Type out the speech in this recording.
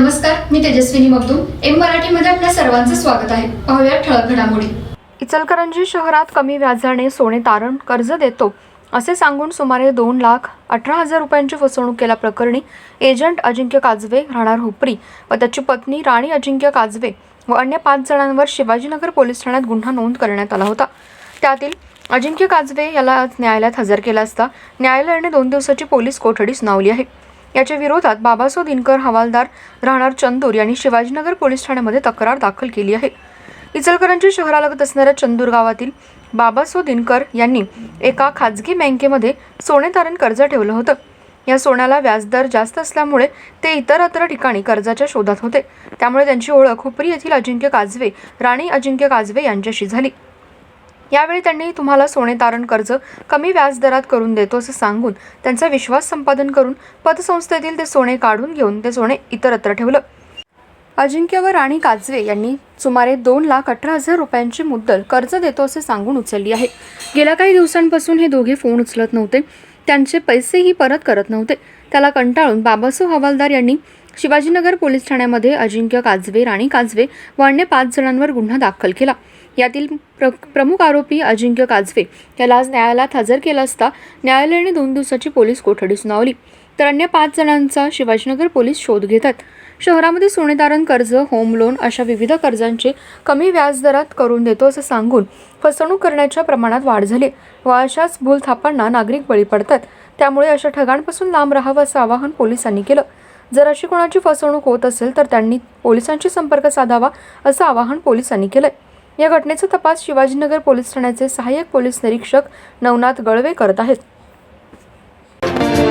नमस्कार मी तेजस्विनी मगदूम. एम मराठीमध्ये आपल्या सर्वांचं स्वागत आहे. पाहूया ठळक घडामोडी. इचलकरंजी शहरात कमी व्याजाने सोने तारण कर्ज देतो असे सांगून सुमारे दोन लाख अठरा हजार रुपयांची फसवणूक केल्याप्रकरणी एजंट अजिंक्य काजवे राहणार हुपरी व त्याची पत्नी राणी अजिंक्य काजवे व अन्य पाच जणांवर शिवाजीनगर पोलीस ठाण्यात गुन्हा नोंद करण्यात आला होता. त्यातील अजिंक्य काजवे याला न्यायालयात हजर केला असता न्यायालयाने दोन दिवसाची पोलीस कोठडी सुनावली आहे. याच्या विरोधात बाबासो दिनकर हवालदार राहणार चंदूर यांनी शिवाजीनगर पोलीस ठाण्यामध्ये तक्रार दाखल केली आहे. इचलकरंजी शहरालगत असणाऱ्या चंदूर गावातील बाबासो दिनकर यांनी एका खाजगी बँकेमध्ये सोने तारण कर्ज ठेवलं होतं. या सोन्याला व्याजदर जास्त असल्यामुळे ते इतरत्र ठिकाणी कर्जाच्या शोधात होते. त्यामुळे त्यांची ओळख हुपरी येथील अजिंक्य काजवे राणी अजिंक्य काजवे यांच्याशी झाली. यावेळी त्यांनी तुम्हाला सोने तारण कर्ज कमी व्याजदरात करून देतो असं सांगून त्यांचा विश्वास संपादन करून पतसंस्थेतील ते सोने काढून घेऊन ते सोने इतरत्र ठेवलं. अजिंक्य व राणी काजवे यांनी सुमारे दोन लाख अठरा हजार रुपयांची मुद्दल कर्ज देतो असे सांगून उचलली आहे. गेल्या काही दिवसांपासून हे दोघे फोन उचलत नव्हते. त्यांचे पैसेही परत करत नव्हते. त्याला कंटाळून बाबासू हवालदार यांनी शिवाजीनगर पोलीस ठाण्यामध्ये अजिंक्य काजवे राणी काजवे व अन्य पाच जणांवर गुन्हा दाखल केला. यातील प्र प्रमुख आरोपी अजिंक्य काजवे याला आज न्यायालयात हजर केला असता न्यायालयाने दोन दिवसाची पोलीस कोठडी सुनावली. तर अन्य पाच जणांचा शिवाजीनगर पोलीस शोध घेतात. शहरामध्ये सोनेतारण कर्ज होम लोन अशा विविध कर्जांचे कमी व्याजदरात करून देतो असं सांगून फसवणूक करण्याच्या प्रमाणात वाढ झाली. व अशाच भूलथापांना नागरिक बळी पडतात. त्यामुळे अशा ठगांपासून लांब राहावं असं आवाहन पोलिसांनी केलं. जर अशी कोणाची फसवणूक होत असेल तर त्यांनी पोलिसांशी संपर्क साधावा असं आवाहन पोलिसांनी केलंय. या घटनेचा तपास शिवाजीनगर पोलीस ठाण्याचे सहाय्यक पोलीस निरीक्षक नवनाथ गळवे करत आहेत.